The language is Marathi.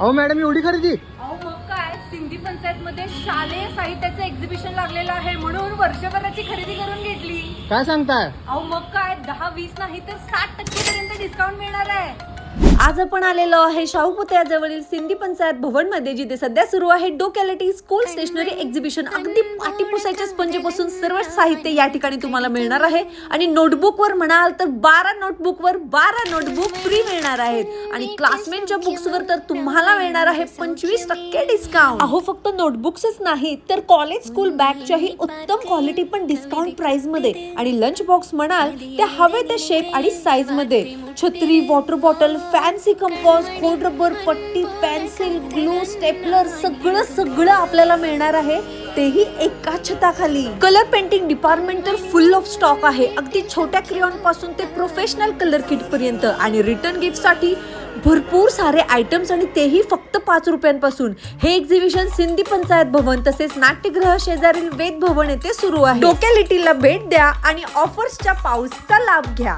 अहो मॅडम एवढी खरेदी? अहो मग काय? सिंधी पंचायत मध्ये शालेय साहित्याचं एक्झिबिशन लागलेलं आहे म्हणून वर्षभराची खरेदी करून घेतली. काय सांगताय? अहो मग काय? दहा वीस नाही तर साठ टक्के पर्यंत डिस्काउंट मिळणार आहे. आज आपण आलेलो आहे शाहू पुतळ्याजवळील सिंधी पंचायत भवनमध्ये जिथे सध्या सुरू आहे डोकॅलिटी स्कूल स्टेशनरी एक्झिबिशन. अगदी पाठीपुसायच्या पुसायच्या स्पंजेपासून सर्व साहित्य या ठिकाणी तुम्हाला मिळणार आहे. आणि नोटबुक वर म्हणाल तर बारा नोटबुक वर बारा नोटबुक फ्री मिळणार आहेत. आणि क्लासमेटच्या बुक्स वर तर तुम्हाला मिळणार आहे पंचवीस टक्के डिस्काउंट. अहो फक्त नोटबुक्सच नाही तर कॉलेज स्कूल बॅगच्याही उत्तम क्वालिटी पण डिस्काउंट प्राइसमध्ये आणि लंच बॉक्स म्हणाल त्या हवे त्या शेप आणि साईजमध्ये. छत्री water bottle fan fancy compass खोड रबर पट्टी पेन्सिल ग्लू स्टेपलर सगळं सगळं आपल्याला मिळणार आहे. तेही एका छताखाली. कलर पेंटिंग डिपार्टमेंट तर फुल ऑफ स्टॉक आहे. अगदी छोट्या क्रियॉनपासून ते प्रोफेशनल कलर किट पर्यंत. आणि रिटर्न गिफ्टसाठी भरपूर सारे आयटम्स आणि तेही फक्त पाच रुपयांपासून. हे एक्झिबिशन सिंधी पंचायत भवन तसेच नाट्यगृह शेजारील वेद भवन येथे सुरू आहे. डोक्यालिटीला भेट द्या आणि ऑफर्सच्या पाऊसचा लाभ घ्या.